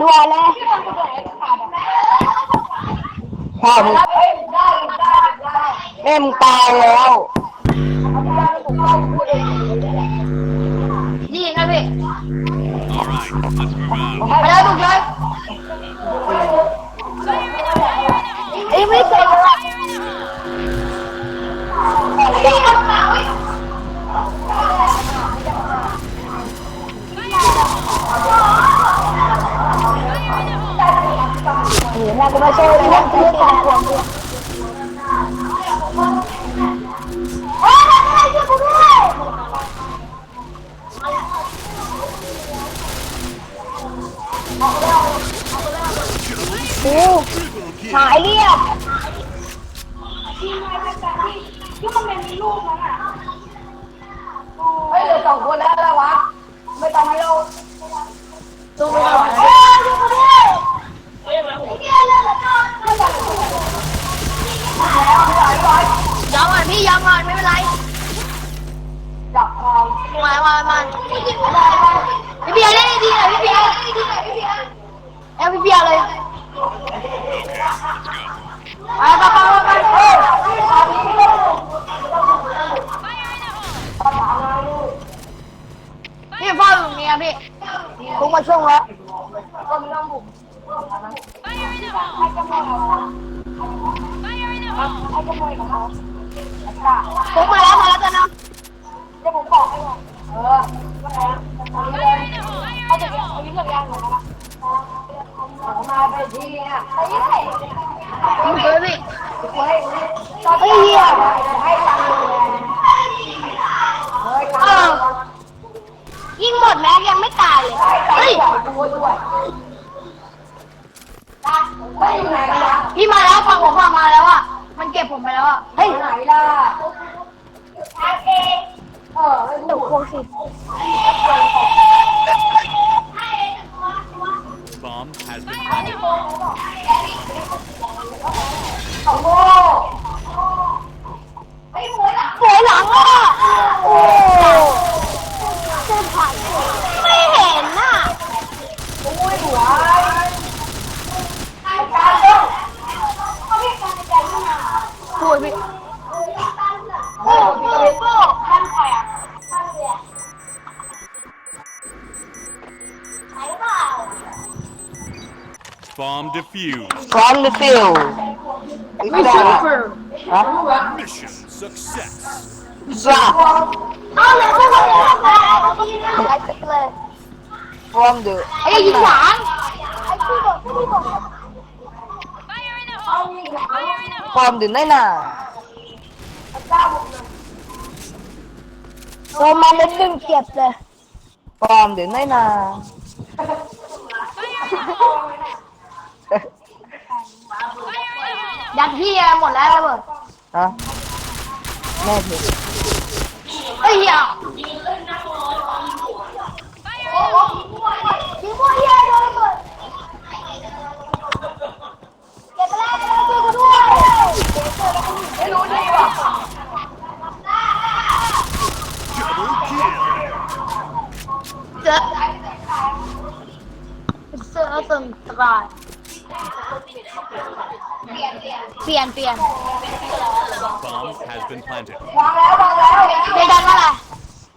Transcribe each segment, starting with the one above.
ดูเอาเลยพ่อมึงแม่มึงตายแล้วนี่นะพี่ All right, let's move out. ไปเลยบุกเลยเอ้ยไม่เสร็จ เลยเห็นแล้วก็ไม่ใช่เลยนะคือสองคนด้วยเฮ้ยช่วยกูด้วยโอ้ Triple kill. หายเรียบเฮ้ยเหลือสองคนแล้ว มามาพี่เบียร์เล่นดีหน่อยพี่เบียร์เอาพี่เบียร์เลยไปไปไปไปเฮ้ยพี่พ่ออยู่เมียพี่คุกมาช่วงแล้วก็ม่ต้องบุกคุกมาแล้วมาแล้วกันเนะเดี๋ยวผมบอกให้ หมดเออเอาเดี๋ยวเอายิ้มกับยางหน่อยนะเอามาไปทีอะไอ้เหี้ยเลยพี่เฮ้ยตอนที่เหี้ยให้ตังค์ดูแลเฮ้ยเออยิงหมดแม็กยังไม่ตายเลยเฮ้ยด้วยเฮ้ยอยู่ไหนกันล่ะพี่มาแล้วฝั่งผมฝั่งมาแล้วอะ มันเก็บผมไปแล้วอะ เฮ้ยไหนล่ะ Proceed. Bomb has been planted. Bomb defused. พร้อมหรือฟิลไม่ใช่เฟิร์ฮะ Mission success. จ้าเอาเลยไม่ต้องเลยไอ้เซ็กเลยพร้อมเดือ ไอ้ ยิงหลังไอ้ที่บอกที่บอกพร้อมเดือได้น่ะโดนมาเล่นดึงเจ็บเลยพร้อมเดือได้น่ะยัดพี่หมดแล้วระเบิดฮะแม่ผิดเฮ้ยเหี้ยยิงพวกเหี้ยโดนระเบิดเก็บไปแล้วช่วยกูด้วยไม่รู้ดีว่ะ Double kill. เจอเสือตึงตราย เปลี่ยนเปลี่ยน Bomb has been planted. วางแล้ววางแล้วเดดันว่าอะไร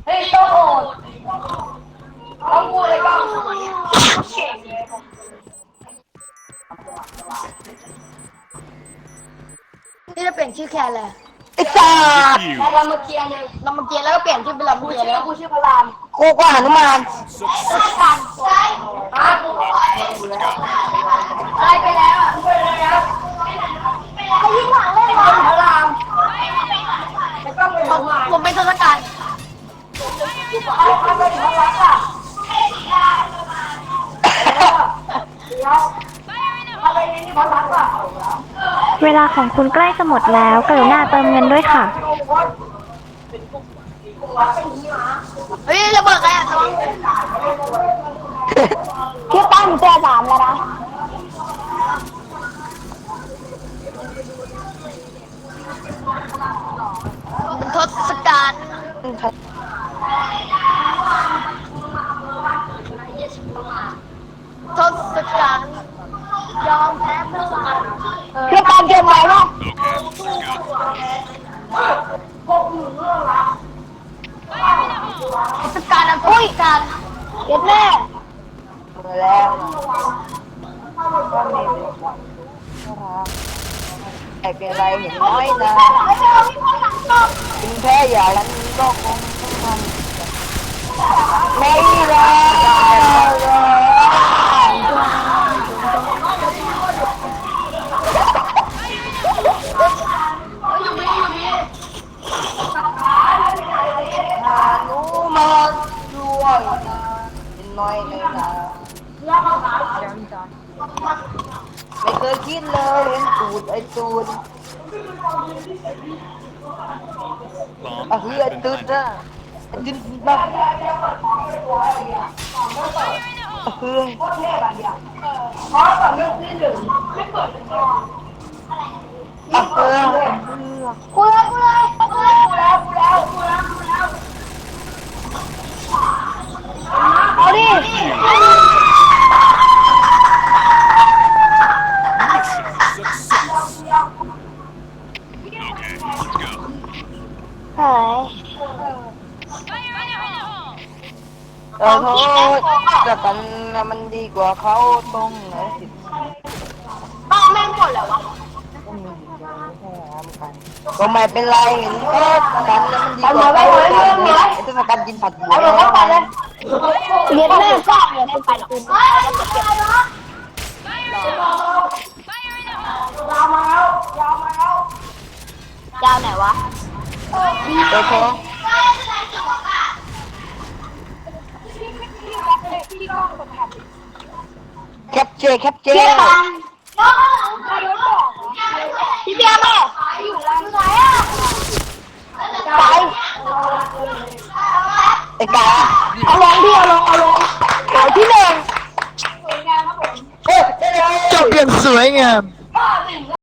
เฮ้ยต้องโอดต้องพูดเลยก็นี่จะเปลี่ยนชื่อแคนเลยไอ้สัส Defused. เรามาเกียร์เลยลำเกียร์แล้วก็เปลี่ยนชื่อเป็นลำกูเกียร์ชื่อแล้วกูชื่อพระรามกูก็หนุมาน Success. ฮะอะไรไปแล้วอะไปแล้ว ใครยิงหลังเลยเป็นพระรามแล้วก็เป็นหนุมานผมเป็นทศกัณฐ์เอาเอาไปถึงพระรักอะเดี๋ยวเอาไปนี่พระรักอะเวลาของคุณใกล้จะหมดแล้ว กรุณาเติมเงินด้วยค่ะ เฮ้ยระเบิดใครอะน้องพี่ตั้งเจอสามแล้วนะ ทศกั ณฐ์ทศกัณฐ์ยอมแพ้เพื่อสันเพื่อการเกมไหนบ้างทศกัณฐ์อุ้ยกันเย็ดแม่มาแล้วก็มีแต่เป็นไรเห็นน้อยนะถึงแพ้อย่างนั้ นก็คงต้องทำไม่ได้หาหนูมาด้วยนะเป็นน้อยเลยนะไม่เคยคิดเลยเห็นตูดไอ้ตูด Bomb อะคือไอ้ has ตู been ด planted. นะไอ้ตูดนะอะคืออะคือกูเลยกูเลยกูเลยกูแล้วกูแล้วกูแล้วกูแล้วเอาดิ Mission success. เฮ้ย เออโทษแต่กันมันดีกว่าเขาตรงไหนสิต้องแม่งหมดแล้ววะก็มีอยู่แล้วไม่ใช่หมกันก็ไม่เป็นไรเห็นก็กันแล้วมันดีกว่าเขาตรงไหนไอ้ที่กันกินผัดหัวเอาเข้าไปเลยเรียนแม่ก็เรียนไม่ไปหรอกยาวไหนวะเออโทษ แคปเจแคปเจเบียร์ตังพี่เบียร์แม่อยู่ไหนอะไปไอ้กาเอาลงพี่เอาลงเอาลงเอาที่หนึ่งจบอย่างสวยงาม